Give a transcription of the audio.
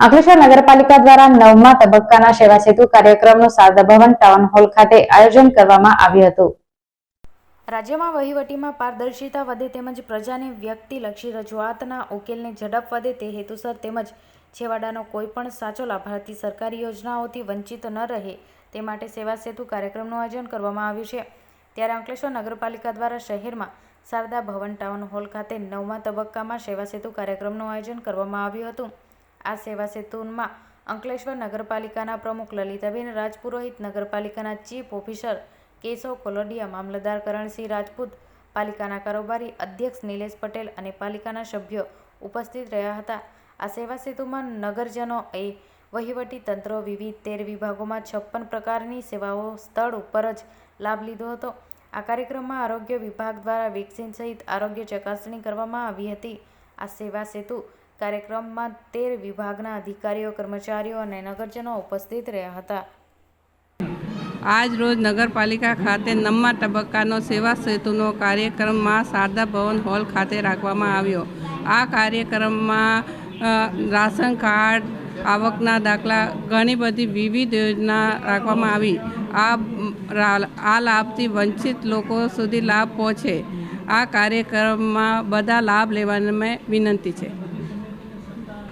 અંકલેશ્વર નગરપાલિકા દ્વારા નવમા તબક્કાના સેવા સેતુ કાર્યક્રમનું શારદા ભવન ટાઉન હોલ ખાતે આયોજન કરવામાં આવ્યું હતું. રાજ્યમાં વહીવટીમાં પારદર્શિતા વધે તેમજ પ્રજાની વ્યક્તિલક્ષી રજૂઆતના ઉકેલને ઝડપ વધે તે હેતુસર તેમજ છેવાડાનો કોઈપણ સાચો લાભાર્થી સરકારી યોજનાઓથી વંચિત ન રહે તે માટે સેવા સેતુ કાર્યક્રમનું આયોજન કરવામાં આવ્યું છે. ત્યારે અંકલેશ્વર નગરપાલિકા દ્વારા શહેરમાં શારદા ભવન ટાઉન હોલ ખાતે નવમા તબક્કામાં સેવા સેતુ કાર્યક્રમનું આયોજન કરવામાં આવ્યું હતું. આ સેવા સેતુમાં અંકલેશ્વર નગરપાલિકાના પ્રમુખ લલિતાબેન રાજપુરોહિત, નગરપાલિકાના ચીફ ઓફિસર કેશવ કોલોડિયા, મામલતદાર કરણસિંહ રાજપૂત, પાલિકાના કારોબારી અધ્યક્ષ નિલેશ પટેલ અને પાલિકાના સભ્યો ઉપસ્થિત રહ્યા હતા. આ સેવા સેતુમાં નગરજનો એ વહીવટી તંત્ર વિવિધ તેર વિભાગોમાં છપ્પન પ્રકારની સેવાઓ સ્થળ ઉપર જ લાભ લીધો હતો. આ કાર્યક્રમમાં આરોગ્ય વિભાગ દ્વારા વેક્સિન સહિત આરોગ્ય ચકાસણી કરવામાં આવી હતી. આ સેવા સેતુ કાર્યક્રમમાં તેર વિભાગના અધિકારીઓ, કર્મચારીઓ અને નગરજનો ઉપસ્થિત રહ્યા હતા. આજ રોજ નગરપાલિકા ખાતે નવમા તબક્કાનો સેવા સેતુનો કાર્યક્રમમાં શારદા ભવન હોલ ખાતે રાખવામાં આવ્યો. આ કાર્યક્રમમાં રાશન કાર્ડ, આવકના દાખલા, ઘણી બધી વિવિધ યોજના રાખવામાં આવી. આ આ લાભથી વંચિત લોકો સુધી લાભ પહોંચે. આ કાર્યક્રમમાં બધા લાભ લેવાની મેં વિનંતી છે.